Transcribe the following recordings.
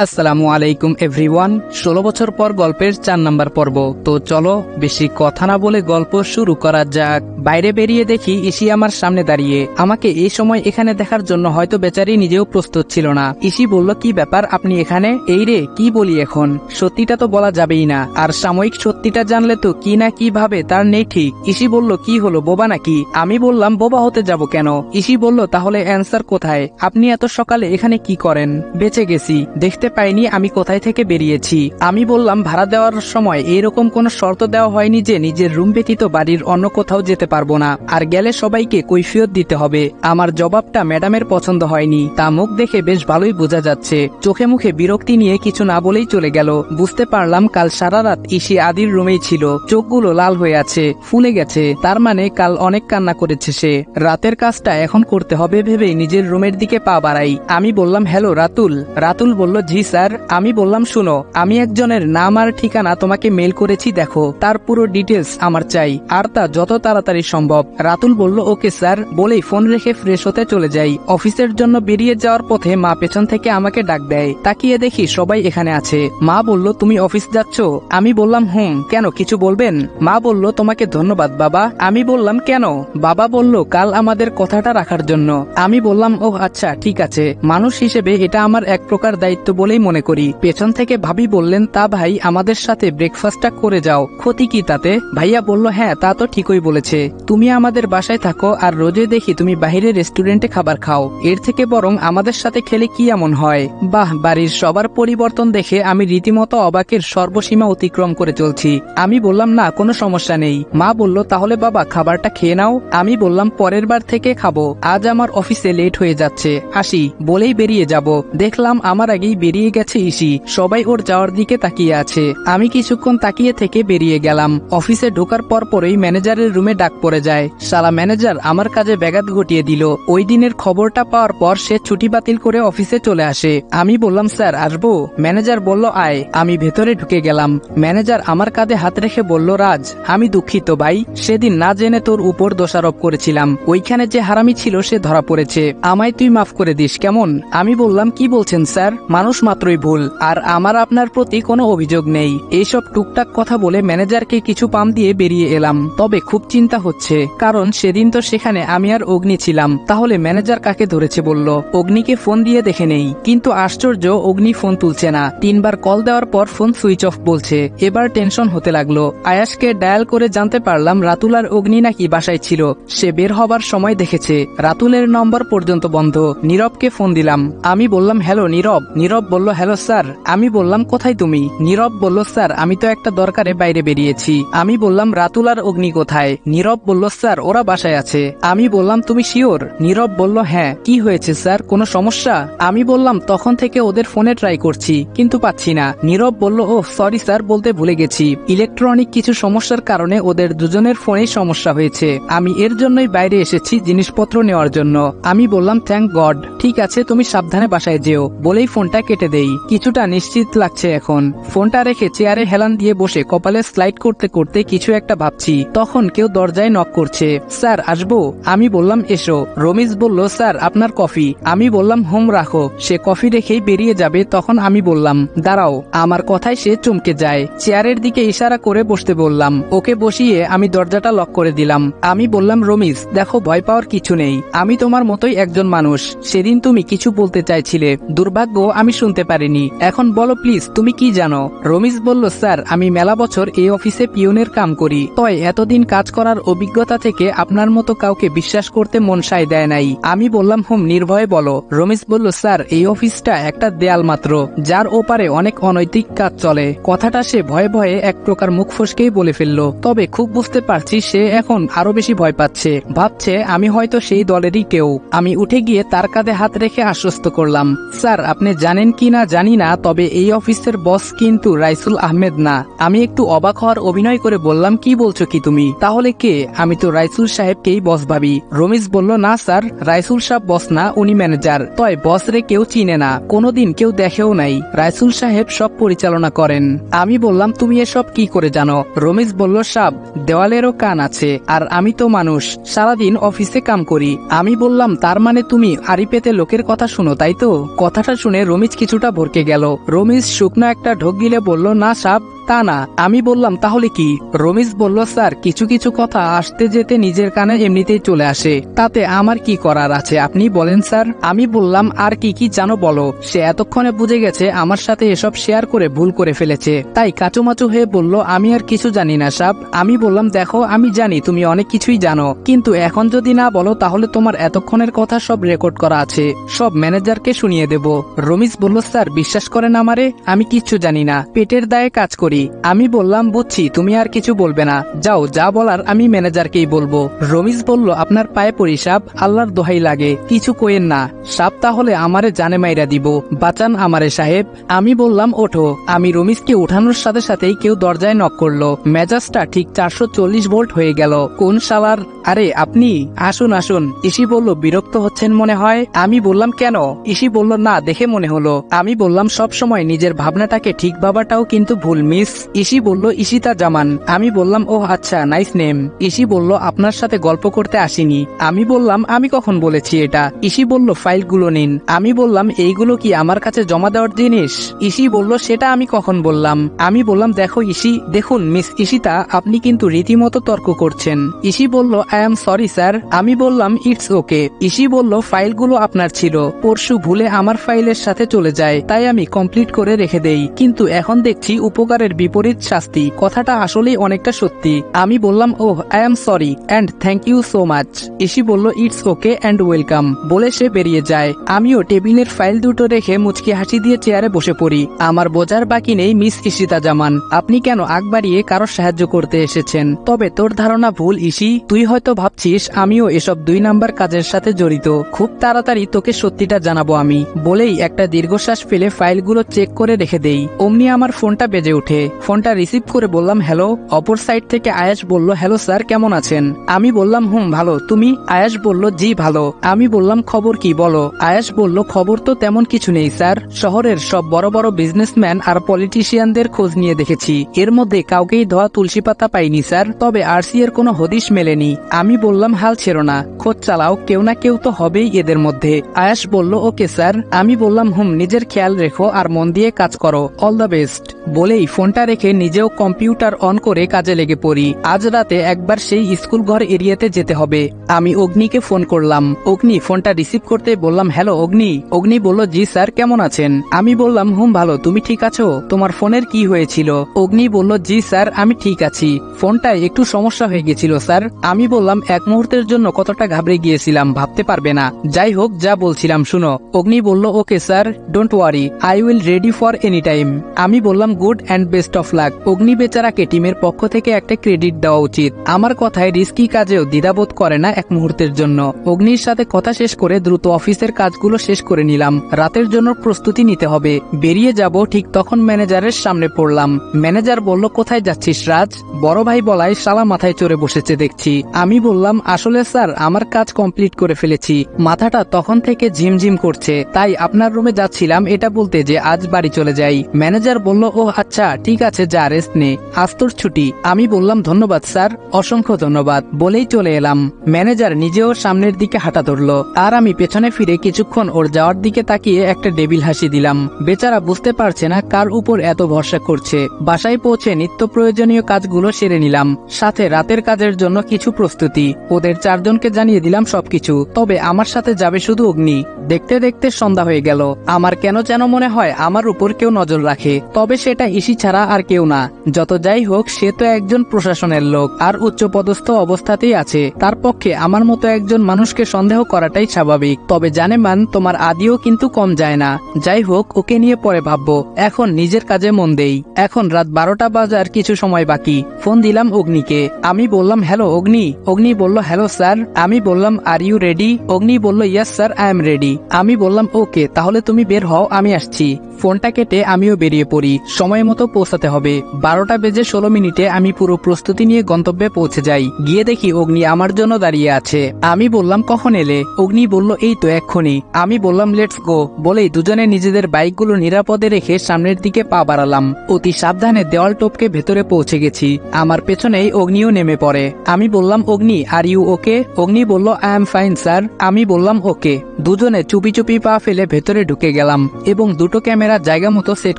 আসসালামু আলাইকুম, এভরিওয়ান। ষোলো বছর পর গল্পের চার নাম্বার পর্ব। তো চলো, বেশি কথা না বলে গল্প শুরু করা যাক। বাইরে বেরিয়ে দেখি ইসি আমার সামনে দাঁড়িয়ে। আমাকে এই সময় এখানে দেখার জন্য হয়তো বেচারি নিজেও প্রস্তুত ছিল না। ইসি বলল, কি ব্যাপার, আপনি এখানে? এই রে, কি বলি এখন? সত্যিটা তো বলা যাবেই না। আর সাময়িক সত্যিটা জানলে তো কি না কি ভাবে তার নেই ঠিক। ইসি বলল, কি হলো, বোবা নাকি? আমি বললাম, বোবা হতে যাব কেন? ইসি বলল, তাহলে অ্যান্সার কোথায়? আপনি এত সকালে এখানে কি করেন? বেঁচে গেছি। দেখতে পাইনি, আমি কোথায় থেকে বেরিয়েছি। আমি বললাম, ভাড়া দেওয়ার সময় এরকম কোনো শর্ত দেওয়া হয়নি যে নিজের রুম ব্যতীত বাড়ির অন্য কোথাও যেতে পারব না। আর গেলে সবাইকে কৈফিয়ত দিতে হবে। আমার জবাবটা ম্যাডামের পছন্দ হয়নি। তা মুখ দেখে বেশ ভালোই বোঝা যাচ্ছে। চোখে মুখে বিরক্তি নিয়ে কিছু না বলেই চলে গেল। বুঝতে পারলাম, কাল সারা রাত ইসি আদির রুমেই ছিল। চোখগুলো লাল হয়ে আছে, ফুলে গেছে। তার মানে কাল অনেক কান্না করেছে সে। রাতের কাজটা এখন করতে হবে ভেবে নিজের রুমের দিকে পা বাড়াই। আমি বললাম, হ্যালো, রাতুল। রাতুল বলল, জি স্যার, আমি বললাম শুনো, আমি একজনের নাম আর ঠিকানা তোমাকে মেল করেছি, দেখো। তার পুরো ডিটেলস আমার চাই। আর তা যত তাড়াতাড়ি সম্ভব। রাতুল বলল, ওকে, স্যার। বলেই ফোন রেখে ফ্রেশ হতে চলে যাই। অফিসের জন্য বেরিয়ে যাওয়ার পথে মা পেছন থেকে আমাকে ডাক দেয়। তাকিয়ে দেখি সবাই এখানে আছে। মা বলল, তুমি অফিস যাচ্ছ? আমি বললাম, হুম। কেন, কিছু বলবেন? মা বলল, তোমাকে ধন্যবাদ, বাবা। আমি বললাম, কেন? বাবা বলল, কাল আমাদের কথাটা রাখার জন্য। আমি বললাম ও আচ্ছা ঠিক আছে। মানুষ হিসেবে এটা আমার এক প্রকার দায়িত্ব বলেই মনে করি। পেছন থেকে ভাবি বললেন, তা ভাই, আমাদের সাথে ব্রেকফাস্টটা করে যাও। ক্ষতি কি তাতে? ভাইয়া বলল হ্যাঁ তা তো ঠিকই বলেছে। তুমি আমাদের বাসায় থাকো আর রোজে দেখি তুমি বাইরে রেস্টুরেন্টে খাবার খাও। এর থেকে বরং আমাদের সাথে খেলে কি এমন হয়? বাহ, বাড়ির সবার পরিবর্তন দেখে আমি রীতিমতো অবাকের সর্বসীমা অতিক্রম করে চলছি। আমি বললাম, না, কোনো সমস্যা নেই। মা বলল, তাহলে বাবা, খাবারটা খেয়ে নাও। আমি বললাম, পরের বার থেকে খাব। আজ আমার অফিসে লেট হয়ে যাচ্ছে। আসি, বলেই বেরিয়ে যাব। দেখলাম, আমার আগেই বেরিয়ে গেছে ইসি। সবাই ওর যাওয়ার দিকে তাকিয়ে আছে। আমি কিছুক্ষণ তাকিয়ে থেকে বেরিয়ে গেলাম। অফিসে ঢোকার পর পরেই ম্যানেজারের রুমে ডাক পড়ে যায়। সালা ম্যানেজার আমার কাজে ব্যাঘাত ঘটিয়ে দিল। ওই দিনের খবরটা পাওয়ার পর সে ছুটি বাতিল করে অফিসে চলে আসে। আমি বললাম, স্যার, আসব? ম্যানেজার বলল, আয়। আমি ভেতরে ঢুকে গেলাম। ম্যানেজার আমার কাঁধে হাত রেখে বলল, রাজ, আমি দুঃখিত ভাই। সেদিন না জেনে তোর উপর দোষারোপ করেছিলাম। ওইখানে যে হারামি ছিল সে ধরা পড়েছে। আমায় তুই মাফ করে দিস, কেমন? আমি বললাম, কি বলছেন, স্যার? মানুষ মাত্রই ভুল। আর আমার আপনার প্রতি কোনো অভিযোগ নেই। এইসব টুকটাক কথা বলে ম্যানেজারকে কিছু পাম দিয়ে বেরিয়ে এলাম। তবে খুব চিন্তা হচ্ছে। কারণ সেদিন তো সেখানে আমি আর অগ্নি ছিলাম। তাহলে ম্যানেজার কাকে ধরেছে বলল? অগ্নিকে ফোন দিয়ে দেখে নেই। কিন্তু আশ্চর্য, অগ্নি ফোন তুলছে না। তিনবার কল দেওয়ার পর ফোন সুইচ অফ বলছে। এবার টেনশন হতে লাগল। আয়াসকে ডায়াল করে জানতে পারলাম রাতুল আর অগ্নি নাকি বাসায় ছিল। সে বের হবার সময় দেখেছে। রাতুলের নম্বর পর্যন্ত বন্ধ। নীরবকে ফোন দিলাম। আমি বললাম, হ্যালো, নীরব। নীরব বলল, হ্যালো স্যার, আমি বললাম, কোথায় তুমি? নীরব বলল, স্যার, আমি তো একটা দরকারে বাইরে বেরিয়েছি। আমি বললাম, রাতুল আর অগ্নি কোথায়? নীরব বলল, স্যার, ওরা বাসায় আছে। আমি বললাম, তুমি শিওর? নীরব বলল হ্যাঁ। কি হয়েছে স্যার? কোনো সমস্যা? আমি বললাম, তখন থেকে ওদের ফোনে ট্রাই করছি, কিন্তু পাচ্ছি না। নীরব বলল ও সরি স্যার, বলতে ভুলে গেছি। ইলেকট্রনিক কিছু সমস্যার কারণে ওদের দুজনের ফোনেই সমস্যা হয়েছে। আমি এর জন্যই বাইরে এসেছি জিনিসপত্র নেওয়ার জন্য। আমি বললাম, থ্যাংক গড। ঠিক আছে, তুমি সাবধানে বাসায় যেও। বলেই ফোনটা কেটে দেই। কিছুটা নিশ্চিত লাগছে এখন। ফোনটা রেখে চেয়ারে হেলান দিয়ে বসে কপালে স্লাইড করতে করতে কিছু একটা ভাবছি। তখন কেউ দরজায় নক করছে। স্যার, আসব? আমি বললাম, এসো। রমিজ বলল, স্যার, আপনার কফি। আমি বললাম, হোম, রাখো। সে কফি রেখেই বেরিয়ে যাবে, তখন আমি বললাম, দাঁড়াও। আমার কথায় সে চমকে যায়। চেয়ারের দিকে ইশারা করে বসতে বললাম। ওকে বসিয়ে আমি দরজাটা লক করে দিলাম। আমি বললাম, রমিজ, দেখো, ভয় পাওয়ার কিছু নেই। আমি তোমার মতোই একজন মানুষ। সেদিন তুমি কিছু বলতে চাইছিলে। দুর্ভাগ্য, আমি শুনতে পারিনি। এখন বলো প্লিজ তুমি কি জানো? রমিজ বলল, স্যার, আমি মেলা বছর এই অফিসে পিয়নের কাম করি। তয় এতদিন কাজ করার অভিজ্ঞতা থেকে আপনার মতো কাউকে বিশ্বাস করতে মন সায় দেয় নাই। আমি বললাম, হুম, নির্ভয়ে বলো। রমিজ বলল, স্যার, এই অফিসটা একটা দেয়াল মাত্র, যার ওপারে অনেক অনৈতিক কাজ চলে। কথাটা সে ভয়ে ভয়ে এক প্রকার মুখ ফসকেই বলে ফেলল। তবে খুব বুঝতে পারছি সে এখন আরও বেশি ভয় পাচ্ছে। ভাবছে, আমি হয়তো সেই দলেরই কেউ। আমি উঠে গিয়ে তার কাঁধে হাত রেখে আশ্বস্ত করলাম, স্যার, আপনি জানেন কি না জানি না, তবে এই অফিসের বস কিন্তু রাইসুল আহমেদ না। আমি একটু অবাক হওয়ার অভিনয় করে বললাম, কি বলছো কি তুমি? তাহলে কে? আমি তো রাইসুল সাহেবকেই বস ভাবি। রমিজ বলল, না স্যার, রাইসুল সাহেব বস না, উনি ম্যানেজার। তয় বস রে কেউ চিনে না, কোনোদিন কেউ দেখেও নাই। রাইসুল সাহেব সব পরিচালনা করেন। আমি বললাম, তুমি এসব কি করে জানো? রমিজ বলল, সাব, দেওয়ালেরও কান আছে, আর আমি তো মানুষ, সারাদিন অফিসে কাম করি। আমি বললাম, তার মানে তুমি আরিপেতে লোকের কথা শুনো, তাই তো? কথাটা শুনে রমিজ কিছু কিছুটা ভরকে গেল। রমিজ শুকনো একটা ঢোক গিলে বলল না সাব তা না। আমি বললাম, তাহলে কি? রমিজ বলল, স্যার, কিছু কিছু কথা আসতে যেতে নিজের কানে এমনিতেই চলে আসে। তাতে আমার কি করার আছে, আপনি বলেন, স্যার? আমি বললাম, আর কি কি জানো বলো? সে এতক্ষণে বুঝে গেছে আমার সাথে এসব শেয়ার করে ভুল করে ফেলেছে। তাই কাচুমাচু হয়ে বলল, আমি আর কিছু জানি না, সাব। আমি বললাম, দেখো, আমি জানি, তুমি অনেক কিছুই জানো। কিন্তু এখন যদি না বলো, তাহলে তোমার এতক্ষণের কথা সব রেকর্ড করা আছে। সব ম্যানেজারকে শুনিয়ে দেব। রমিজ বলল, স্যার, বিশ্বাস করেন আমারে? আমি কিচ্ছু জানি না। পেটের দায়ে কাজ করি। আমি বললাম, বুঝছি, তুমি আর কিছু বলবে না। যাও, যা বলার আমি ম্যানেজারকেই বলব। রমিজ বলল, আপনার পায়ে পড়ি সাপ আল্লাহর দোহাই লাগে, কিছু কোয়েন না। সাপ তাহলে আমারে জানে মাইরা দিব। বাঁচান আমারে, সাহেব। আমি বললাম, ওঠো। আমি রমিজকে উঠানোর সাথে সাথেই কেউ দরজায় নক করল। মেজাজটা ঠিক চারশো চল্লিশ ভোল্ট হয়ে গেল। কোন শালার? আরে, আপনি? আসুন আসুন। ইসি বলল, বিরক্ত হচ্ছেন মনে হয়? আমি বললাম, কেন? ইসি বলল, না, দেখে মনে হলো। আমি বললাম সব সময় নিজের ভাবনাটাকে ঠিক ভাবাটাও কিন্তু ভুল, মিস। ইসি বলল ইশিতা জামান। আমি বললাম ও আচ্ছা নাইস নেম। ইসি বলল, আপনার সাথে গল্প করতে আসিনি। আমি বললাম, আমি কখন বলেছি এটা? ইসি বলল, ফাইলগুলো নিন। আমি বললাম, এইগুলো কি আমার কাছে জমা দেওয়ার জিনিস? ইসি বলল, সেটা আমি কখন বললাম? আমি বললাম, দেখো ইসি, দেখুন মিস ইশিতা, আপনি কিন্তু রীতিমতো তর্ক করছেন। ইসি বলল, আই এম সরি, স্যার। আমি বললাম, ইটস ওকে। ইসি বলল, ফাইলগুলো আপনার ছিল। পরশু ভুলে আমার ফাইলের সাথে চলে যায়, তাই আমি কমপ্লিট করে রেখে দেই। কিন্তু এখন দেখছি, উপকারের বিপরীত শাস্তি। কথাটা আসলেই অনেকটা সত্যি। আমি বললাম, ওহ I am sorry and thank you so much Isi বলল ইটস ওকে অ্যান্ড ওয়েলকাম বলে সে বেরিয়ে যায়। আমিও টেবিলের ফাইল দুটো রেখে মুচকি হাসি দিয়ে চেয়ারে বসে পড়ি। আমার বোঝার বাকি নেই মিস ইশিতা জামান আপনি কেন আগ বাড়িয়ে কারও সাহায্য করতে এসেছেন? তবে তোর ধারণা ভুল ইসি তুই হয়তো ভাবছিস, আমিও এসব দুই নাম্বার কাজের সাথে জড়িত। খুব তাড়াতাড়ি তোকে সত্যিটা জানাব আমি। বলেই একটা দীর্ঘশ্বাস ফেলে ফাইলগুলো চেক করে রেখে দেই। অমনি আমার ফোনটা বেজে ওঠে। ফোনটা রিসিভ করে বললাম, হ্যালো। অপর সাইড থেকে আয়াস বলল, হ্যালো স্যার, কেমন আছেন? আমি বললাম, হুম, ভালো। তুমি? আয়াস বলল, জি, ভালো। আমি বললাম, খবর কি, বলো? আয়াস বলল, খবর তো তেমন কিছু নেই স্যার। শহরের সব বড় বড় বিজনেসম্যান আর পলিটিশিয়ানদের খোঁজ নিয়ে দেখেছি। এর মধ্যে কাউকেই ধোয়া তুলসী পাতা পাইনি স্যার। তবে আরসি এর কোনো হদিশ মেলেনি। আমি বললাম, হাল ছেড়ো না। খোঁজ চালাও। কেউ না কেউ তো হবেই এদের মধ্যে। আয়াস বলল, ওকে স্যার। আমি বললাম, হুম, নিজের খেয়াল রেখো আর মন দিয়ে কাজ করো। All the best. বলেই ফোনটা রেখে নিজেও কম্পিউটার অন করে কাজে লেগে পড়ি। আজ রাতে একবার সেই স্কুল ঘর এরিয়াতে যেতে হবে। আমি অগ্নিকে ফোন করলাম। অগ্নি ফোনটা রিসিভ করতে বললাম, হ্যালো অগ্নি। অগ্নি বলল, জি স্যার, কেমন আছেন? আমি বললাম, হুম, ভালো। তুমি ঠিক আছো? তোমার ফোনের কি হয়েছিল? অগ্নি বলল, জি স্যার, আমি ঠিক আছি। ফোনটায় একটু সমস্যা হয়ে গেছিল স্যার। আমি বললাম, এক মুহূর্তের জন্য কতটা ঘাবড়ে গিয়েছিলাম, ভাবতে পারবে না। যাই হোক, যা বলছিলাম, শুনো। অগ্নি বলল, okay sir, don't worry. I will ready for any time. আমি বললাম, good and best. Of luck Agni বেচারাকে টিমের পক্ষ থেকে একটা ক্রেডিট দেওয়া উচিত। আমার কথায় রিস্কি কাজেও দ্বিধাবোধ করে না এক মুহূর্তের জন্য। অগ্নির সাথে কথা শেষ করে দ্রুত অফিসের কাজগুলো শেষ করে নিলাম। রাতের জন্য প্রস্তুতি নিতে হবে। বেরিয়ে যাব ঠিক তখন ম্যানেজারের সামনে পড়লাম। ম্যানেজার বলল, কোথায় যাচ্ছিস রাজ? বড় ভাই বলায় শালা মাথায় চড়ে বসেছে দেখছি। আমি বললাম, আসলে স্যার, আমার কাজ কমপ্লিট করে ফেলেছি। মাথাটা তখন থেকে ঝিমঝিম করছে। তাই আপনার রুমে যাচ্ছিলাম এটা বলতে যে আজ বাড়ি চলে যাই। ম্যানেজার বলল ও আচ্ছা আছে যা রেস্ট নে আজ তোর ছুটি। আমি বললাম, ধন্যবাদ, স্যার। অসংখ্য ধন্যবাদ। বলেই চলে এলাম। ম্যানেজার নিজেও সামনের দিকে হাঁটা ধরলো। আর আমি পেছনে ফিরে কিছুক্ষণ ওর যাওয়ার দিকে তাকিয়ে একটা ডেবিল হাসি দিলাম। বেচারা বুঝতে পারছে না কার উপর এত ভরসা করছে। বাসায় পৌঁছে নিত্য প্রয়োজনীয় কাজগুলো সেরে নিলাম। সাথে রাতের কাজের জন্য কিছু প্রস্তুতি। ওদের চারজনকে জানিয়ে দিলাম সবকিছু। তবে আমার সাথে যাবে শুধু অগ্নি। দেখতে দেখতে সন্ধ্যা হয়ে গেল। আমার কেন যেন মনে হয় আমার উপর কেউ নজর রাখে। তবে সেটা ইসি ছাড়া আর কেউ না। যত যাই হোক, সে তো একজন প্রশাসনের লোক আর উচ্চপদস্থ অবস্থাতেই আছে। তার পক্ষে আমার মতো একজন মানুষকে সন্দেহ করাটাই স্বাভাবিক। তবে জানে মান, তোমার আদিও কিন্তু কম যায় না। যাই হোক, ওকে নিয়ে পরে ভাববো। এখন নিজের কাজে মন দেই। এখন রাত বারোটা বাজার কিছু সময় বাকি। ফোন দিলাম অগ্নিকে। আমি বললাম, হ্যালো অগ্নি। অগ্নি বলল, হ্যালো স্যার। আমি বললাম আর ইউ রেডি অগ্নি বলল yes sir I am ready আমি বললাম ওকে তাহলে তুমি বের হও, আমি আসছি। ফোনটা কেটে আমিও বেরিয়ে পড়ি। সময় মতো পৌঁছাতে হবে। বারোটা বেজে ষোলো মিনিটে আমি পুরো প্রস্তুতি নিয়ে গন্তব্যে পৌঁছে যাই। গিয়ে দেখি অগ্নি আমার জন্য দাঁড়িয়ে আছে। আমি বললাম, কখন এলে? অগ্নি বলল, এই তো এক্ষুনি। আমি বললাম, লেটস গো। বলেই দুজনে নিজেদের বাইকগুলো নিরাপদে রেখে সামনের দিকে পা বাড়ালাম। অতি সাবধানে দেওয়াল টপকে ভেতরে পৌঁছে গেছি। আমার পেছনেই অগ্নিও নেমে পড়ে। আমি বললাম, অগ্নি, আর ইউ ওকে? অগ্নি বলল, আই এম ফাইন, স্যার। আমি বললাম, ওকে। দুজনে চুপি চুপি পা ফেলে ভেতরে ঢুকে গেলাম এবং দুটো ক্যামেরা জায়গা মতো সেট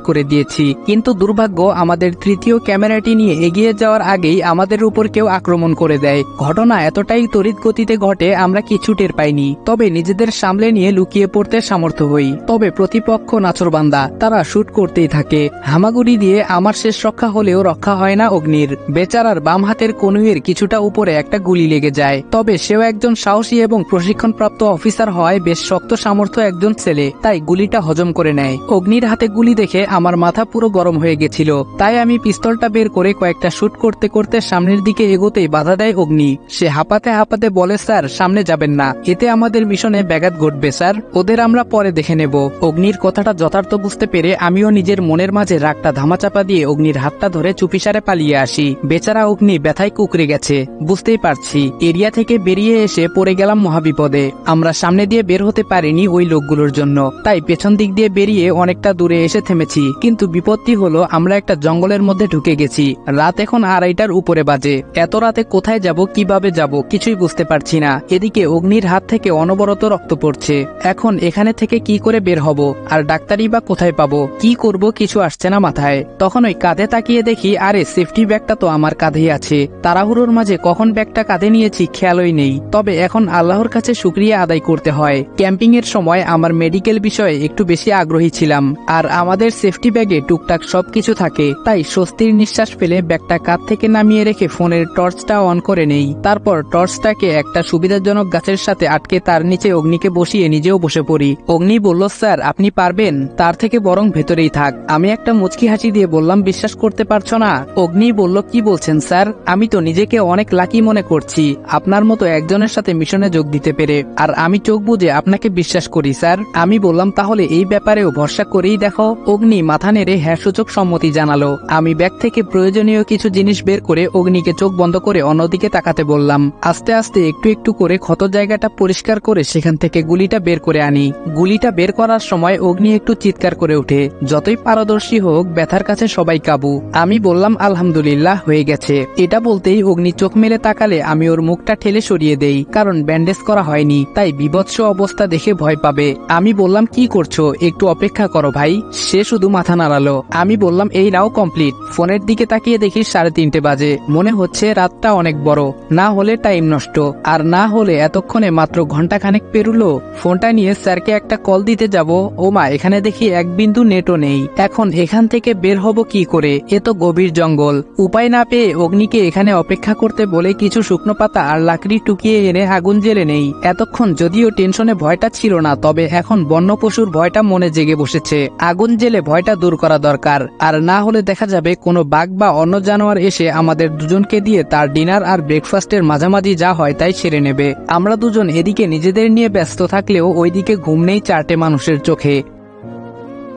করে দিয়েছি। কিন্তু দুর্ভাগ্য, আমাদের তৃতীয় ক্যামেরাটি নিয়ে এগিয়ে যাওয়ার আগেই আমাদের উপর কেউ আক্রমণ করে দেয়। ঘটনা এতটাই তড়িৎ গতিতে ঘটে, আমরা কিছু টের পাইনি। তবে নিজেদের সামলে নিয়ে লুকিয়ে পড়তে সামর্থ্য হই। তবে প্রতিপক্ষ নাচরবান্দা, তারা শুট করতেই থাকে। হামাগুড়ি দিয়ে আমার শেষ রক্ষা হলেও রক্ষা হয় না অগ্নির। বেচারার বাম হাতের কনুইয়ের কিছুটা উপরে একটা গুলি লেগে যায়। তবে সেও একজন সাহসী এবং প্রশিক্ষণপ্রাপ্ত অফিসার হয় বেশ শক্ত সামর্থ্য একজন ছেলে, তাই গুলিটা হজম করে নেয়। অগ্নির হাতে গুলি দেখে আমার মাথা পুরো গরম হয়ে গেছিল। তাই আমি পিস্তলটা বের করে কয়েকটা শুট করতে করতে সামনের দিকে এগোতেই বাধা দেয় অগ্নি। সে হাঁপাতে হাঁপাতে বলে, স্যার, সামনে যাবেন না। এতে আমাদের মিশনে ব্যাঘাত ঘটবে, স্যার। ওদের আমরা পরে দেখে নেব। অগ্নির কথাটা যথার্থ বুঝতে পেরে আমিও নিজের মনের মাঝে রাগটা ধামাচাপা দিয়ে অগ্নির হাতটা ধরে চুপিসারে পালিয়ে আসি। বেচারা অগ্নি ব্যথায় কুকড়ে গেছে। বুঝতেই পারছি, এরিয়া থেকে বেরিয়ে এসে পড়ে গেলাম মহাবিপদে। আমরা সামনে দিয়ে বের হতে পারিনি ওই লোকগুলোর জন্য। তাই পেছন দিক দিয়ে বেরিয়ে অনেকটা দূরে এসে থেমেছি, কিন্তু বিপত্তি হলো আমরা একটা জঙ্গলের মধ্যে ঢুকে গেছি। রাত এখন আড়াইটার উপরে বাজে। এত রাতে কোথায় যাব, কীভাবে যাব, কিছুই বুঝতে পারছি না। এদিকে অগ্নির হাত থেকে অনবরত রক্ত পড়ছে। এখন এখানে থেকে কি করে বের হব? আর ডাক্তারি বা কোথায় পাবো? কি করব, কিছু আসছে না মাথায়। তখন ওই কাঁধে তাকিয়ে দেখি, আরে সেফটি ব্যাগটা তো আমার কাঁধেই আছে। তাড়াহুড়োর মাঝে কখন ব্যাগটা কাঁধে নিয়েছি, খেয়ালই নেই। তবে এখন আল্লাহর কাছে শুক্রিয়া আদায় করতে হয়। ক্যাম্পিং এর সময় আমার মেডিকেল বিষয়ে একটু বেশি আগ্রহী ছিলাম। আর আমাদের সেফটি ব্যাগে টুকটাক সবকিছু থাকে। তাই স্বস্তির নিঃশ্বাস ফেলে ব্যাগটা কাঁধ থেকে নামিয়ে রেখে ফোনের টর্চটা অন করে নেই। তারপর টর্চটাকে একটা সুবিধাজনক গাছের সাথে আটকে তার নিচে অগ্নিকে বসিয়ে নিজেও বসে পড়ি। অগ্নি বলল, স্যার, আপনি পারবেন? তার থেকে বরং ভেতরেই থাক। আমি একটা মুচকি হাসি দিয়ে বললাম, বিশ্বাস করতে পারছ না? অগ্নি বলল, কি বলছেন, স্যার? আমি তো নিজেকে অনেক লাকি মনে করছি। আপনার মতো একজনের সাথে মিশনে যোগ দিতে পেরে। আর আমি চোখ বুঝে আপনাকে বিশ্বাস করি, স্যার। আমি বললাম, তাহলে এই ব্যাপারেও ভরসা করেই দেখো, অগ্নি মাথা নেড়ে হ্যাঁ সূচক সম্মতি জানালো। আমি ব্যাগ থেকে প্রয়োজনীয় কিছু জিনিস বের করে অগ্নিকে চোখ বন্ধ করে অন্যদিকে তাকাতে বললাম, আস্তে আস্তে একটু একটু করে ক্ষত জায়গাটা পরিষ্কার করে সেখান থেকে গুলিটা বের করে আনি। গুলিটা বের করার সময় অগ্নি একটু চিৎকার করে ওঠে, যতই পারদর্শী হোক, ব্যথার কাছে সবাই কাবু। আমি বললাম, আলহামদুলিল্লাহ, হয়ে গেছে। এটা বলতেই অগ্নি চোখ মেলে তাকালে আমি ওর মুখটা ঠেলে সরিয়ে দেই, কারণ ব্যান্ডেজ করা হয়নি, তাই বিভৎস অবস্থা দেখে ভয় পাবে। আমি বললাম, কি করছ? একটু অপেক্ষা করো ভাই, সে শুধু মাথা নাড়ালো। আমি বললাম, এই নাও কমপ্লিট ফোনের দিকে তাকিয়ে দেখি সাড়ে তিনটে বাজে। মনে হচ্ছে রাতটা অনেক বড়। না হলে টাইম নষ্ট। আর না হলে এতক্ষণে মাত্র ঘণ্টা খানেক পেরুলো। ফোনটা নিয়ে স্যারকে একটা কল দিতে যাব। ও মা, এখানে দেখি এক বিন্দু নেটও নেই। এখন এখান থেকে বের হব কি করে? এ তো গভীর জঙ্গল। উপায় না পেয়ে অগ্নিকে এখানে অপেক্ষা করতে বলে কিছু শুকনো পাতা আর লাকড়ি টুকিয়ে এনে আগুন জেলে নেই। এতক্ষণ যদিও টেনশনে ভয়টা ছিল না, তবে এখন বন্য পশুর ভয়টা মনে জেগে বসেছে। আগুন জেলে ভয়টা দূর করা দরকার। আর না হলে দেখা যাবে কোনো বাঘ বা অন্য জানোয়ার এসে আমাদের দুজনকে দিয়ে তার ডিনার আর ব্রেকফাস্টের মাঝামাঝি যা হয় তাই ছেড়ে নেবে। আমরা দুজন এদিকে নিজেদের নিয়ে ব্যস্ত থাকলেও ওইদিকে ঘুম নেই চারটে মানুষের চোখে।